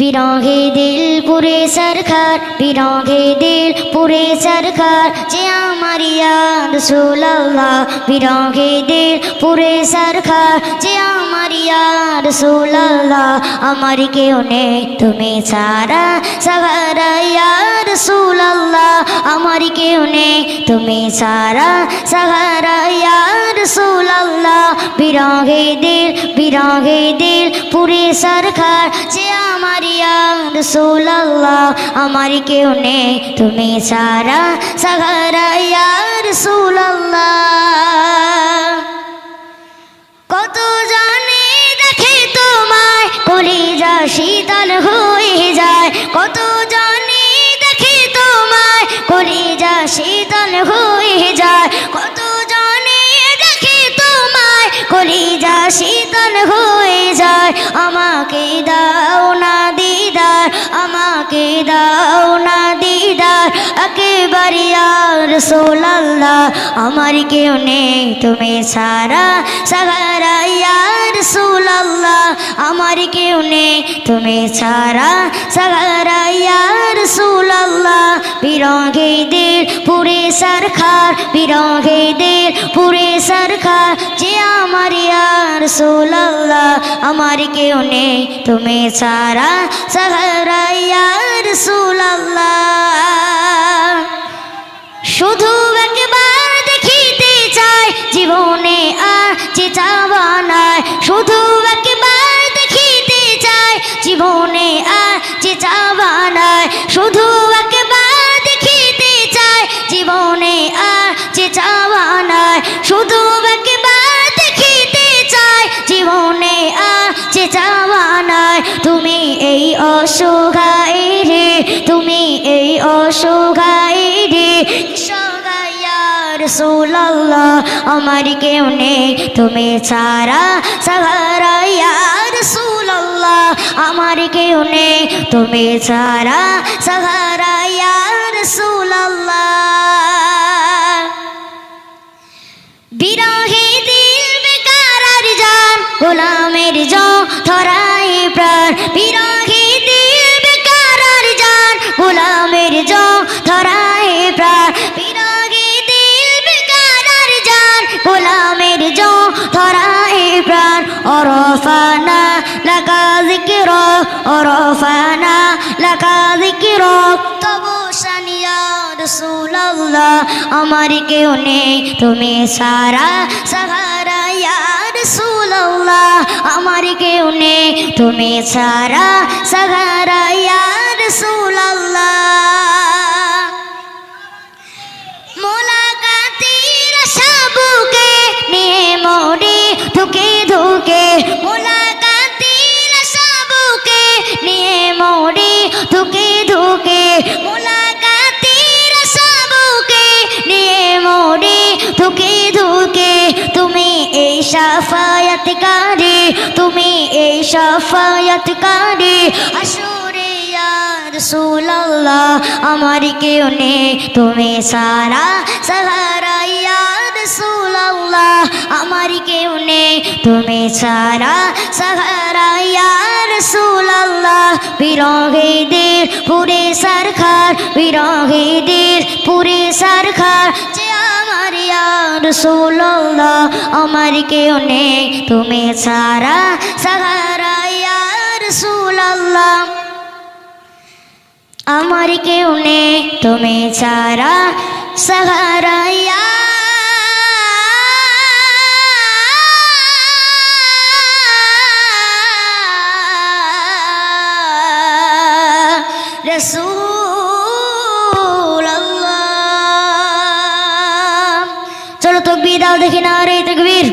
বিরহে দিল পুরে সরকার বিরহে দিল পুরে সরকার, যে আমার ইয়াদ সুল্লাহ বিরহে দিল পুরে সরকার, যে আমার ইয়াদ সুল্লাহ আমার কেউ নেই তুমি সারা সাহারা সুল্লাহ আমার কেউ নেই তুমি সারা সাহারা সুল্লাহ বিরহে দিল বিরহে দিল, পুরে সরকার যে আমার ইয়াদ সুল্লাহ আমার কেউ নেই, তুমি সারা সাহারা ইয়াদ সুল্লাহ কত জানে দেখে তোমায়, কলিজা শীতল হয়ে যায়, কত যায় আমাকে দাও না দিদার, আমাকে দাও না দিদার। একেবারে আর সোলাল্লা আমার কেউ নেই তুমি সারা সাহারা ইয়ার সোলাল্লা আমার কেউ নেই তুমি সারা সাহারা ইয়ার সুলাল্লাহ বিরঙ্গে দিল পুরে সরকার বিরঙ্গে দিল পুরে সরকার, যে আমার ইয়ার সুলাল্লাহ আমার কেউ নেই, তুমি সারা সাহারা ইয়ার সুলাল্লাহ শুধু একবার দেখিতে চাই, জীবনে আর যে চাওয়া শুধু একবার দেখিতে চাই, জীবনে আর সোল্লাহ আমার কেউ নেই। তুমি ছাড়া সাহারা ইয়ার সুল্লাহ আমার কেউ নেই। তুমি ছাড়া সাহারা সুল্লাহ জিকির তবু রসুল্লাহ আমার কেউ নেই। তুমি সারা সাহারা ইয়ার সুল্লাহ আমার কেউ নেই। তুমি সারা সাহারা ইয়ার ধুকে মোলাকাতির নিয়ে মোড়ে, ধুকে ধুকে। তুমি এই সাফায়াতকারী, তুমি এই সাফায়াতকারী। আসরে রসুল্লাহ আমার কেউ নেই। তুমি সারা সাহারা রসুল্লাহ আমার কেউ নেই। তুমি সারা সাহারা রসুল্লাহ বিরহে দিল পুরে সরকার, বিরহে দিল পুরে সরকার। যে আমার রসুল্লাহ আমার কেউ নেই, তুমি সারা সাহারা রসুল্লাহ আমার কেউ নেই, তুমি ছাড়া সাহারা চলো তকবীর দাও, দেখি না রে তকবীর।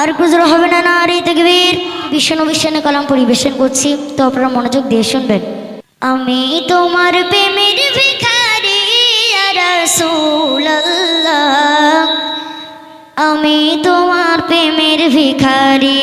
আর গুজর হবে না না রে তকবীর? বিষ্ণু বিষ্ণু কলাম পরিবেশন করছি, তো আপনারা মনোযোগ দিয়ে শুনবেন। আমি তোমার প্রেমের ভিখারি আমি তোমার প্রেমের ভিখারি।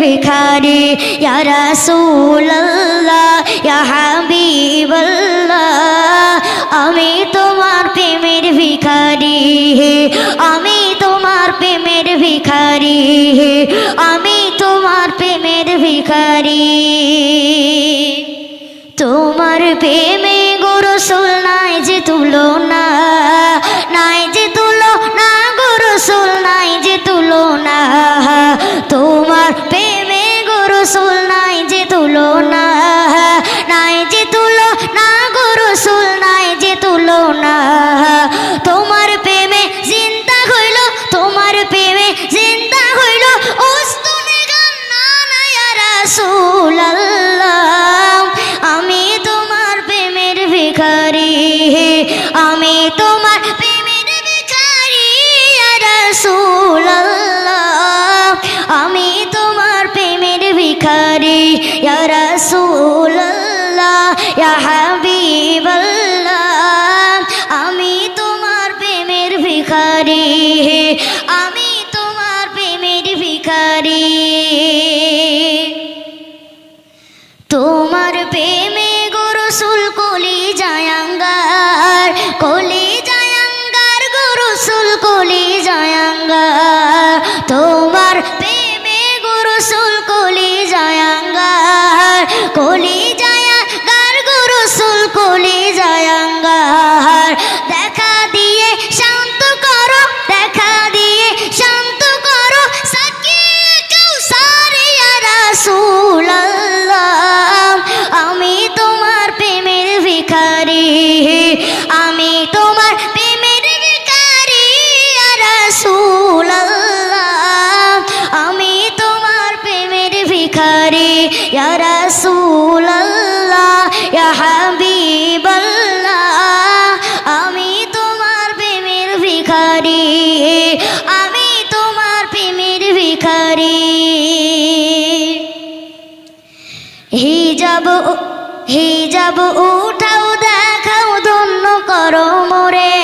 প্রেমের ভিখারি রসুল্লাহ হাবিবল্লাহ আমি তোমার প্রেমের ভিখারি আমি তোমার প্রেমের ভিখারি আমি তোমার প্রেমের ভিখারি তোমার প্রেমে গুরুসুল হিজাব যাব উঠাও দেখাও ধন্য করো মোরে।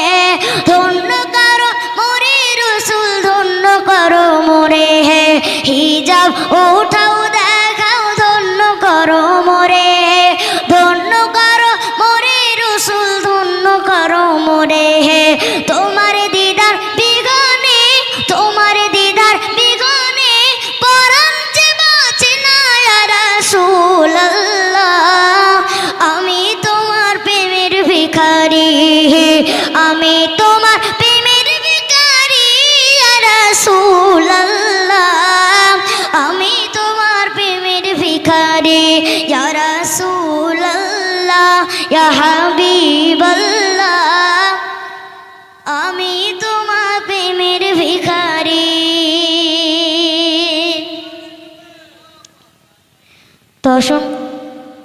তো আসুন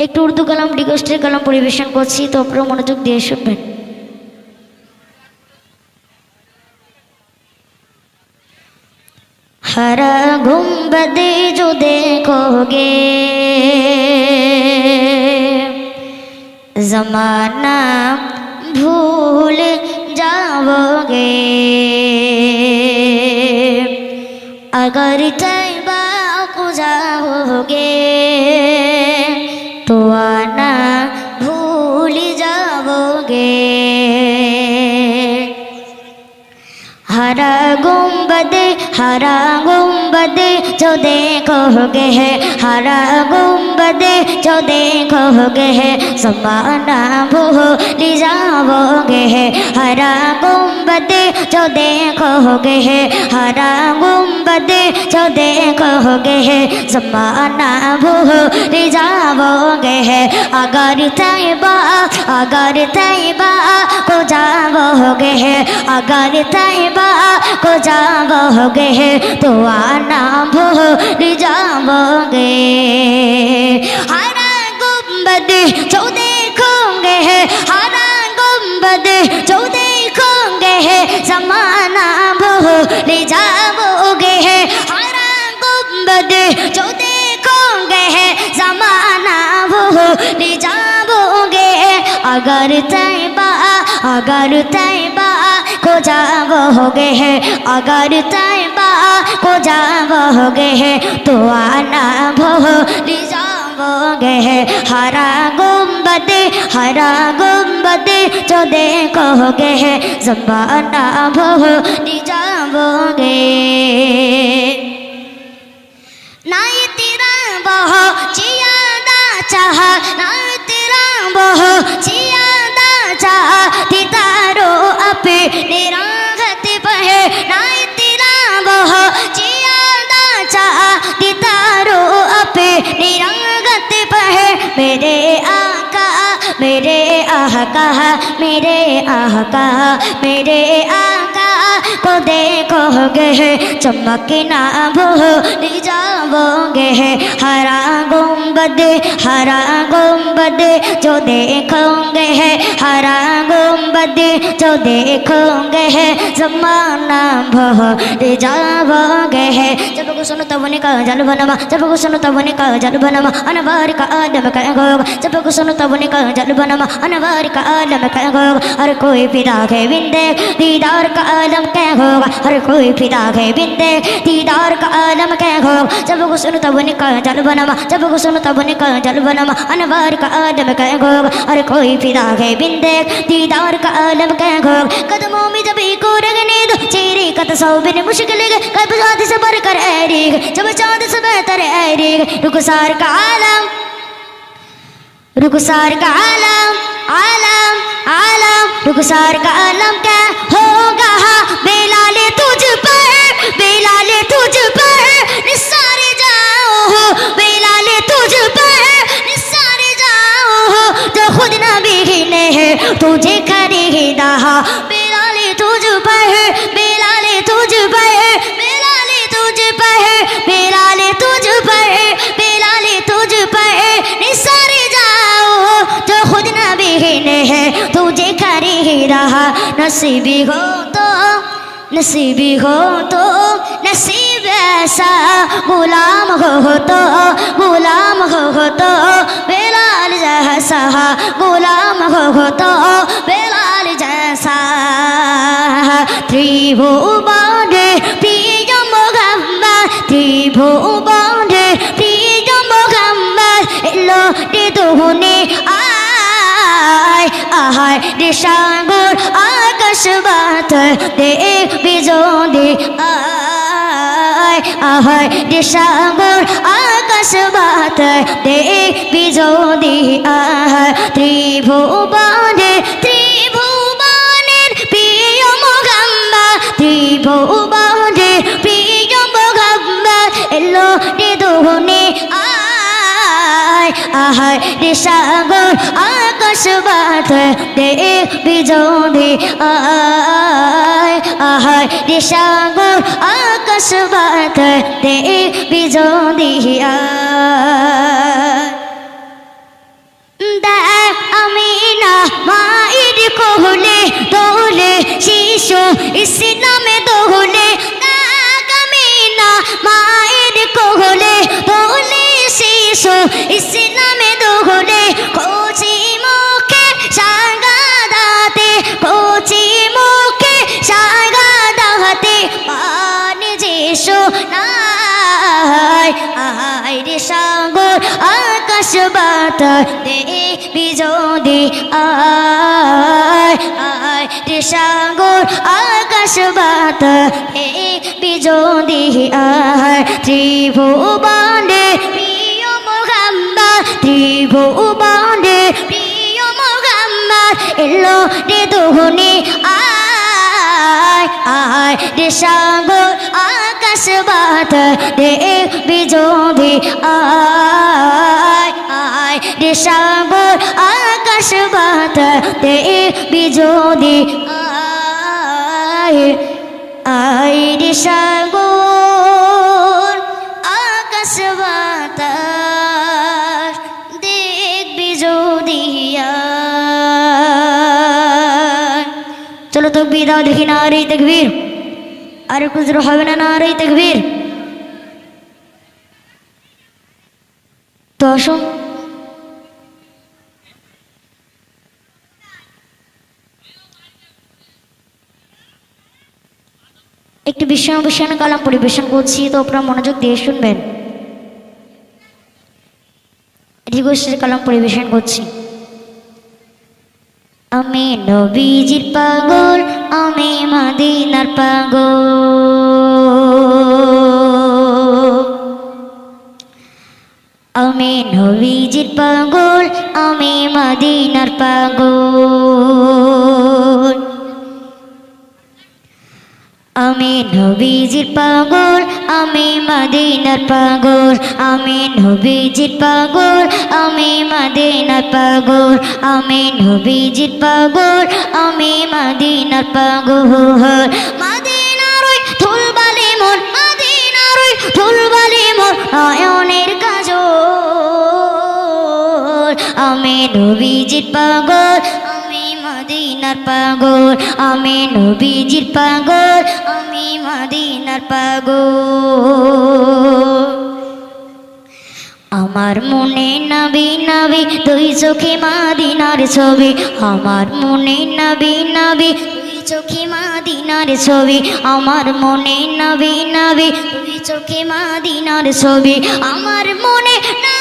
একটু উর্দু কালাম রিকোয়েস্টের কালাম পরিবেশন করছি তো আপনারা মনোযোগ দিয়ে শুনবেন हरा गुम्बद जो देखोगे जमाना भूल जाओगे अगर तैबा को जाओगे तो आना भूल जाओगे। हरा गुंबद हरा गुंबद जो देखोगे है। हरा गुंबद जो देखोगे है। जमाना भूल जाओगे है। हरा गुंबद जो देखोगे है। हरा गुंबद जो देखोगे है, जमाना भूल जाओगे है। अगर तैबा अगर तैबा को जाओगे है, अगर तैबा को जाओगे है तो आना भूल जाओगे हरा गुंबद जो देखोगे है, हरा गुंबद जो देखोगे है, जमाना है गुंबद जो देखोगे है, जमाना वो ले जाओगे अगर तैबा अगर तैबा को जाओगे है, अगर तैबा को जाओगे है तो आना भोली जाओगे है। हरा गुंबद हरा गुंबद जो देखोगे है, जमाना भोली जाओगे। चाह नाय तेरा बह जियादा चाह तितारो अपने राहत बहे नाय तेरा बह जियादा चाह तितारो अपने राहत बहे, मेरे आका मेरे आका मेरे आका मेरे आका, को देखोगे चमकना भूल जाओगे हरा गुम्बद हरा गुम्बद जो देखोगे हरा गुम्बद जो देखोगे जमाना भूल जाओगे जब सुनो तब तबने का जल बनवा को सुनो तब तबने का जल बनवा, अनवार का आदम का गोग। को सुनो तब तबने का जल बनवा, अनवार का आदम का गोग। हर कोई फिदा के बिंदे, दीदार का आदम का होगा हर कोई फिदा के बिंदे, दीदार का आदम का गोग। को सुनो तब तबने का जल बनवा को सुनो तब तबने का जल बनवा, अनवार का आदम का गोग। हर कोई फिदा के बिंदे, दीदार का आदम का गोग। कदमों में जब को रगने दो, चेहरे का तसौ बिन मुश्किल कब साथ से भर कर ऐ ऐरी जब चाँद से बेहतर ऐरी रुखसार का आलम, रुखसार का आलम आलम आलम। रुखसार का आलम क्या होगा? बेलाले तुझ पर बेलाले तुझ पर निसारे जाओ हो। बेलाले तुझ पर निसारे जाओ हो। जो खुद न बिगने है, तुझे खरीदा। खरीदा नसीबी हो तो नसीबी हो तो नसीब ऐसा गुलाम हो तो गुलाम हो तो बेलाल जैसा गुलाम हो तो बेलाल जैसा त्रिभुवन प्रिय मोहम्मद त्रिभुवन प्रिय मोहम्मद এলো রে দুহনে আয় আহার রে সাগর আকাশ বাত দেখবি যদি আয় আহার রে সাগর, আকাশ বাত দেখবি যদি আহার ত্রিভুবনে, ত্রিভুবনের প্রিয় মোগাম্বা ত্রিভুবনের আহার সাগর আকাশ বাত দেখবি যদি আয়। আহার সাগর আকাশ বাত দেখবি যদি আয়। বাতার দেখবি যদি আয় আয়, রে সাগর, আকাশ বাতার দেখবি যদি আয়। ত্রিভুবনে প্রিয় মোহাম্মদ, ত্রিভুবনে প্রিয় মোহাম্মদ, এলো রে দুহনে, আয় আয়, রে সাগর, আকাশ বাত দেখবি যদি আয় সাগর, আকাশ বাত দেখবি যদি আয় আয় রে সাগর, আকাশ বাতাস দেখবি যদি। চলো তো বিদা দেখি না রে তকবীর। আর কুজর হবে না না রে তকবীর বসুন একটি বিশ্ব বিশ্বন কালাম পরিবেশন করছি, তো আপনারা মনোযোগ দিয়ে শুনবেন। গোষ্ঠীর কালাম পরিবেশন করছি। আমি নবীজির পাগল, আমি মাদিনার পাগল। আমি নবীজির পাগল, আমি মাদিনার পাগল। আমি নবীজির পাগল, আমি মাদিনার পাগল, আমি নবীজির পাগল, আমি মাদিনার পাগল, আমি নবীজির পাগল, আমি মাদিনার পাগল। মাদিনার ওই ধুলবালি মন মাদিনার ওই ধুলবালি মন নয়নের কাজল। আমি নবীজির পাগল, আমি মদিনার পাগল, আমি নবীজির পাগল আমি পাগ আমার মনে নাবি নাবি দুই চোখে মাদিনার ছবি। আমার মনে নাবি নাবি দুই চোখে মাদিনার ছবি। আমার মনে নাবি নাবি দুই চোখে মাদিনার ছবি। আমার মনে নাবি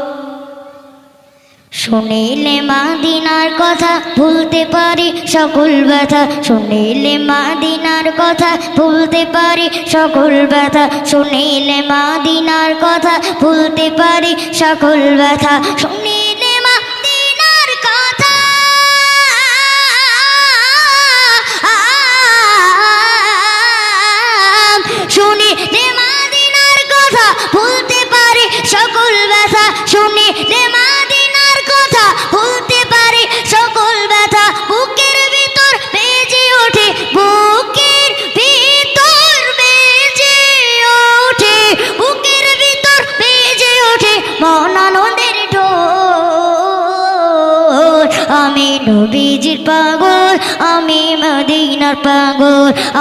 শুনিলে মাদিনার কথা ভুলতে পারি সকল ব্যথা। শুনিলে মাদিনার কথা ভুলতে পারি সকল ব্যথা। শুনিলে মাদিনার কথা ভুলতে পারি সকল ব্যথা। শুনিলে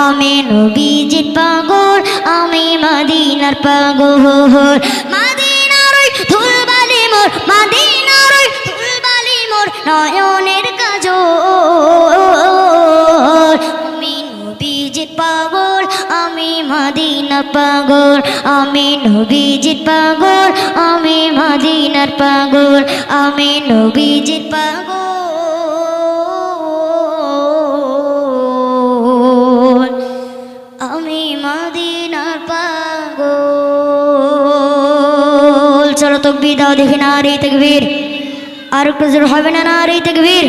আমি নবীজির পাগল, আমি মদিনার পাগল। মদিনার ওই ধুলবালি মোর, মদিনার ওই ধুলবালি মোর নয়নের কাজল। পাগল, আমি মদিনার পাগল, আমি নবীজির পাগল, আমি মদিনার পাগল, আমি নবীজির পাগল। তকবি দাও দেখি না রে তকবীর। আর একটু জোর হবে না না রে তকবীর।